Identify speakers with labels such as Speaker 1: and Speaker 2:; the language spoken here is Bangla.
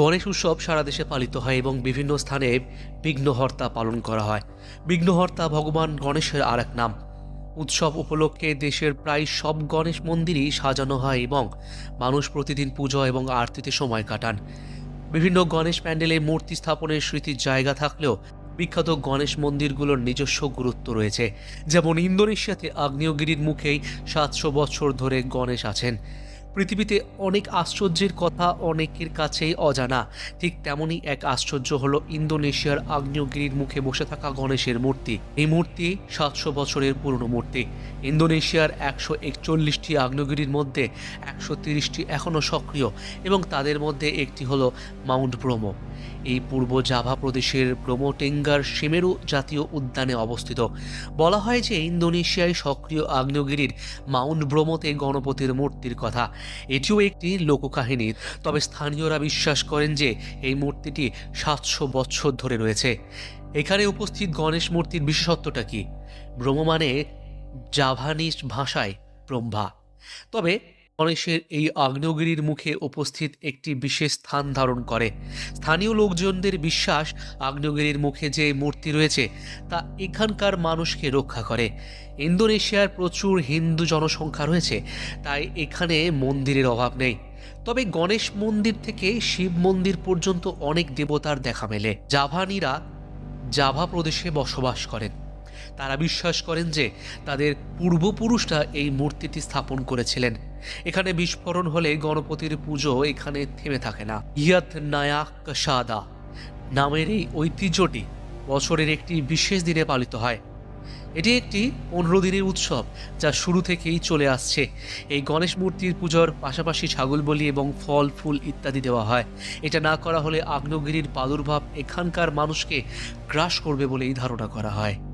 Speaker 1: গণেশ উৎসব সারা দেশে পালিত হয় এবং বিভিন্ন স্থানে বিঘ্নহর্তা পালন করা হয়। বিঘ্নহর্তা ভগবান গণেশের আর এক নাম। উৎসব উপলক্ষে দেশের প্রায় সব গণেশ মন্দিরই সাজানো হয় এবং মানুষ প্রতিদিন পুজো এবং আরতিতে সময় কাটান। বিভিন্ন গণেশ প্যান্ডেলে মূর্তি স্থাপনের স্মৃতির জায়গা থাকলেও বিখ্যাত গণেশ মন্দিরগুলোর নিজস্ব গুরুত্ব রয়েছে। যেমন ইন্দোনেশিয়াতে আগ্নেয়গিরির মুখেই সাতশো বছর ধরে গণেশ আছেন। পৃথিবীতে অনেক আশ্চর্যের কথা অনেকের কাছেই অজানা। ঠিক তেমনই এক আশ্চর্য হলো ইন্দোনেশিয়ার আগ্নেয়গিরির মুখে বসে থাকা গণেশের মূর্তি। এই মূর্তি সাতশো বছরের পুরনো মূর্তি। ইন্দোনেশিয়ার একশো একচল্লিশটি আগ্নেয়গিরির মধ্যে একশো তিরিশটি এখনও সক্রিয় এবং তাদের মধ্যে একটি হলো মাউন্ট ব্রোমো। এই পূর্ব জাভা প্রদেশের ব্রোমোটেঙ্গার সিমেরু জাতীয় উদ্যানে অবস্থিত। বলা হয় যে ইন্দোনেশিয়ায় সক্রিয় আগ্নেয়গিরির মাউন্ট ব্রোমোতে গণপতির মূর্তির কথা। এটিও একটি লোককাহিনী। তবে স্থানীয়রা বিশ্বাস করেন যে এই মূর্তিটি সাতশো বছর ধরে রয়েছে। এখানে উপস্থিত গণেশ মূর্তির বিশেষত্বটা কি? ব্রহ্ম মানে জাভানিস ভাষায় ব্রহ্মা। তবে গণেশের এই আগ্নেয়গিরির মুখে উপস্থিত একটি বিশেষ স্থান ধারণ করে। স্থানীয় লোকজনদের বিশ্বাস, আগ্নেয়গিরির মুখে যে মূর্তি রয়েছে, তা এখানকার মানুষকে রক্ষা করে। ইন্দোনেশিয়ার প্রচুর হিন্দু জনসংখ্যা রয়েছে, তাই এখানে মন্দিরের অভাব নেই। তবে গণেশ মন্দির থেকে শিব মন্দির পর্যন্ত অনেক দেবতার দেখা মেলে। জাভানিরা জাভা প্রদেশে বসবাস করেন। তারা বিশ্বাস করেন যে তাদের পূর্বপুরুষরা এই মূর্তিটি স্থাপন করেছিলেন। এখানে বিস্ফোরণ হলে গণপতির পুজো এখানে থেমে থাকে না। ইয়াত নায়াক সাদা নামের এই ঐতিহ্যটি বছরের একটি বিশেষ দিনে পালিত হয়। এটি একটি পনেরো দিনের উৎসব যা শুরু থেকেই চলে আসছে। এই গণেশ মূর্তির পুজোর পাশাপাশি ছাগল বলি এবং ফল, ফুল ইত্যাদি দেওয়া হয়। এটা না করা হলে আগ্নেয়গিরির প্রাদুর্ভাব এখানকার মানুষকে গ্রাস করবে বলেই ধারণা করা হয়।